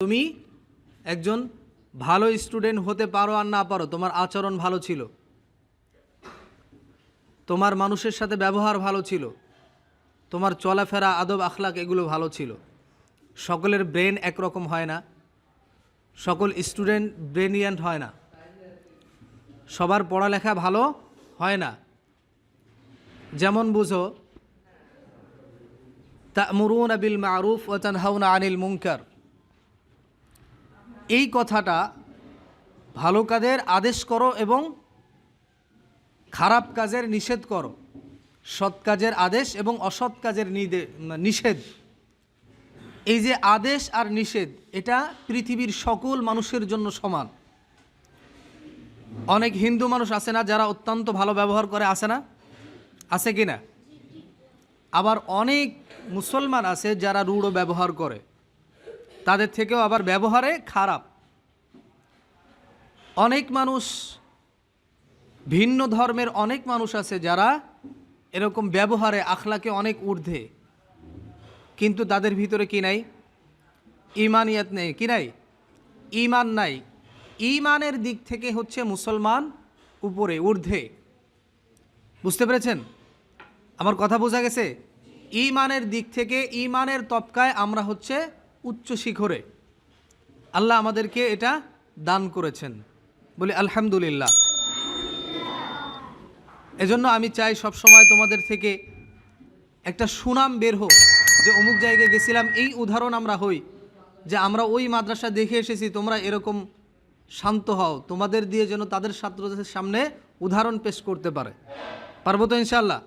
তুমি একজন ভালো স্টুডেন্ট হতে পারো আর না পারো, তোমার আচরণ ভালো ছিল। তোমার মানুষের সাথে ব্যবহার ভালো ছিল। তোমার চলাফেরা, আদব, আখলাক এগুলো ভালো ছিল। সকলের ব্রেন একরকম হয় না। সকল স্টুডেন্ট ব্রেনিয়ান্ট হয় না। সবার পড়ালেখা ভালো হয় না। যেমন বুঝো, তামরুন বিল মারুফ ও তানহাউনা আনিল মুনকার। এই কথাটা ভালো কাজের আদেশ করো এবং খারাপ কাজের নিষেধ করো। সৎ কাজের আদেশ এবং অসৎ কাজের নিষেধ। এই যে আদেশ আর নিষেধ, এটা পৃথিবীর সকল মানুষের জন্য সমান। অনেক হিন্দু মানুষ আছে না যারা অত্যন্ত ভালো ব্যবহার করে, আছে না? আছে কি না? আবার অনেক মুসলমান আছে যারা রূঢ় ব্যবহার করে। তাদের থেকেও আবার ব্যবহারে খারাপ। অনেক মানুষ, ভিন্ন ধর্মের অনেক মানুষ আছে যারা এরকম ব্যবহারে, আখলাকে অনেক ঊর্ধ্বে। কিন্তু তাদের ভিতরে কি নাই? ইমানিয়াত নেই। কি নাই? ইমান নাই। ইমানের দিক থেকে হচ্ছে মুসলমান উপরে, ঊর্ধ্বে। বুঝতে পেরেছেন? আমার কথা বোঝা গেছে? ইমানের দিক থেকে, ইমানের তপকায় আমরা হচ্ছে উচ্চ শিখরে আল্লাহ আমাদেরকে এটা দান করেছেন। বলি আলহামদুলিল্লাহ। এজন্য আমি চাই সব সময় তোমাদের থেকে একটা সুনাম বের হোক যে অমুক জায়গায় গেছিলাম এই উদাহরণ আমরা হই যে আমরা ওই মাদ্রাসা দেখে এসেছি তোমরা এরকম শান্ত হও তোমাদের দিয়ে যেন তাদের ছাত্রদের সামনে উদাহরণ পেশ করতে পারে। পারব তো ইনশাল্লাহ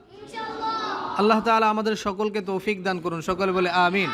আল্লাহ তাআলা আমাদের সকলকে তৌফিক দান করুন। সকলে বলে আমিন।